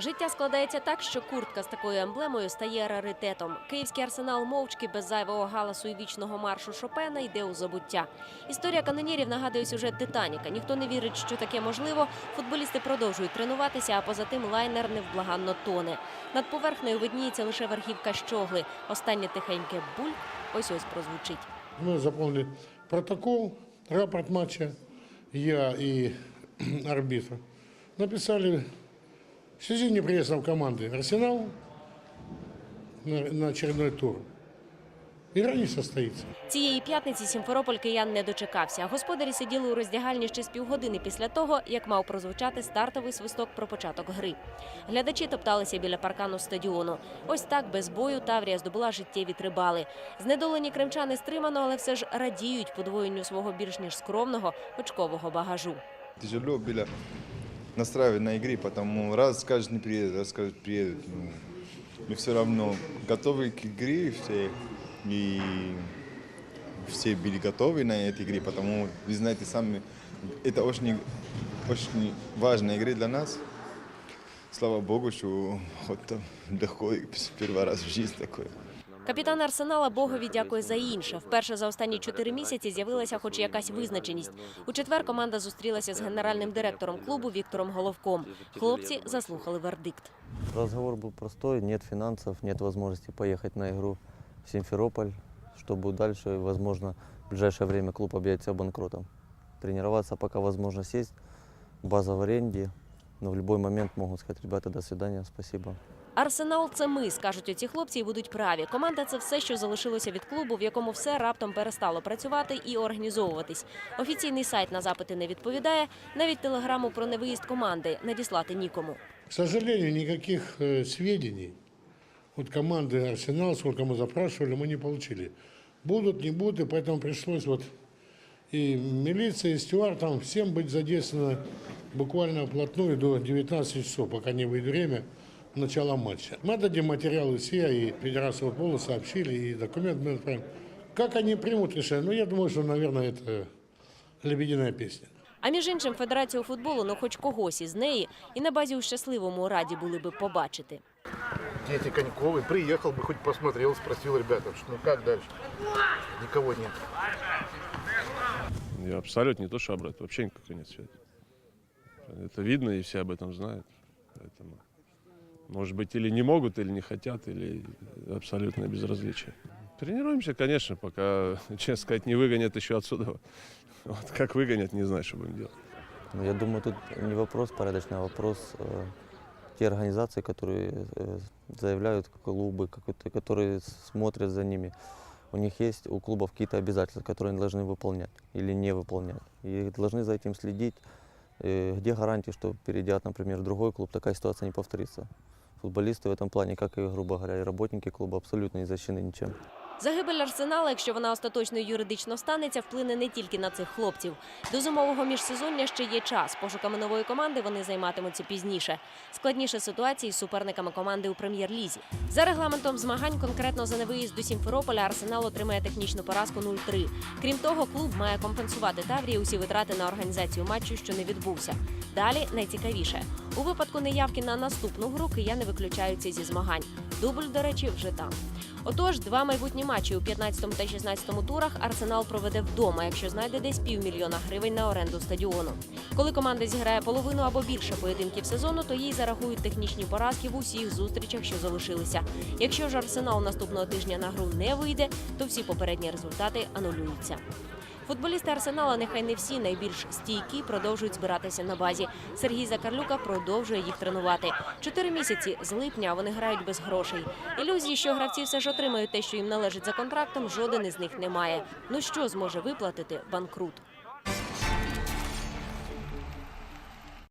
Життя складається так, що куртка з такою емблемою стає раритетом. Київський арсенал мовчки без зайвого галасу і вічного маршу Шопена йде у забуття. Історія канонірів нагадує сюжет Титаніка. Ніхто не вірить, що таке можливо. Футболісти продовжують тренуватися, а поза тим лайнер невблаганно тоне. Над поверхнею видніється лише верхівка щогли. Останнє тихеньке буль ось ось прозвучить. Мы заполнили протокол, рапорт матча, я и арбитр. Написали в связи неприездом команды «Арсенал» на, на очередной тур. Игра не состоится. Цієї п'ятниці Сімферополь киян не дочекався. Господарі сиділи у роздягальні ще з півгодини після того, як мав прозвучати стартовий свисток про початок гри. Глядачі топталися біля паркану стадіону. Ось так без бою Таврія здобула життєві три бали. Знедолені кримчани стримано, але все ж радіють подвоєнню свого більш ніж скромного очкового багажу. Тяжело было настраивать на игре, потому раз скажешь не приедет, раз скажет приедет. Ну, мы все равно готовы к игре все, и все были готовы на этой игре, потому вы знаете сами, это очень, очень важная игра для нас. Слава Богу, что вот там доходит первый раз в жизни такое. Капітан Арсенала Богові дякує за інше. Вперше за останні чотири місяці з'явилася хоч якась визначеність. У четвер команда зустрілася з генеральним директором клубу Віктором Головком. Хлопці заслухали вердикт. Разговор был простой, нет финансов, нет возможности поехать на игру в Симферополь, чтобы дальше, возможно, в ближайшее время клуб объявится банкротом. Тренироваться пока возможность есть, база в аренде, но в любой момент могут сказать, ребята, до свидания, спасибо. Арсенал це ми, скажуть оці хлопці, і будуть праві. Команда це все, що залишилося від клубу, в якому все раптом перестало працювати і організовуватись. Офіційний сайт на запити не відповідає. Навіть телеграму про невиїзд команди надіслати нікому. К сожалению, никаких э, сведений от команды «Арсенал», сколько мы запрашивали, мы не получили. Будут, не будут, и поэтому пришлось вот и милиция, и стюардам всем быть задействовано буквально вплотную до 19 часов, пока не выйдет время начала матча. Мы дадим материалы все, и Федерацию футбола сообщили, и документ мы отправим. Как они примут решение? Ну, я думаю, что, наверное, это лебединая песня. А між іншим, Федерацію футболу, ну хоч когось із неї, і на базі у щасливому раді були би побачити. дети Коньковый, приехал бы, хоть посмотрел, спросил ребята, что ну как дальше. Никого нет. Я абсолютно не то, что обратно, вообще никакой нет связи. Это видно, и все об этом знают. Поэтому, может быть, или не могут, или не хотят, или абсолютное безразличие. Тренируемся, конечно, пока, честно сказать, не выгонят еще отсюда. Вот как выгонят, не знаю, что будем делать. Но я думаю, тут не вопрос порядочный, а вопрос э, те организации, которые э, заявляют клубы, которые смотрят за ними. У них есть у клубов какие-то обязательства, которые они должны выполнять или не выполнять. И должны за этим следить. Э, Где гарантии, что перейдя, например, в другой клуб, такая ситуация не повторится? Футболисты в этом плане, как и, грубо говоря, и работники клуба, абсолютно не защищены ничем. Загибель арсенала, якщо вона остаточно юридично станеться, вплине не тільки на цих хлопців. До зимового міжсезоння ще є час. Пошуками нової команди вони займатимуться пізніше. Складніше ситуації з суперниками команди у прем'єр-лізі. За регламентом змагань конкретно за невиїзд до Сімферополя Арсенал отримає технічну поразку 0-3. Крім того, клуб має компенсувати Таврії усі витрати на організацію матчу, що не відбувся. Далі найцікавіше у випадку неявки на наступну гру кияни виключаються зі змагань. Дубль, до речі, вже там. Отож, два майбутні матчі у 15 та 16 турах Арсенал проведе вдома, якщо знайде десь півмільйона гривень на оренду стадіону. Коли команда зіграє половину або більше поєдинків сезону, то їй зарахують технічні поразки в усіх зустрічах, що залишилися. Якщо ж Арсенал наступного тижня на гру не вийде, то всі попередні результати анулюються. Футболісти Арсенала, нехай не всі найбільш стійкі, продовжують збиратися на базі. Сергій Закарлюка продовжує їх тренувати. Чотири місяці з липня вони грають без грошей. Ілюзії, що гравці все ж отримають те, що їм належить за контрактом, жоден із них немає. Ну що зможе виплатити банкрут?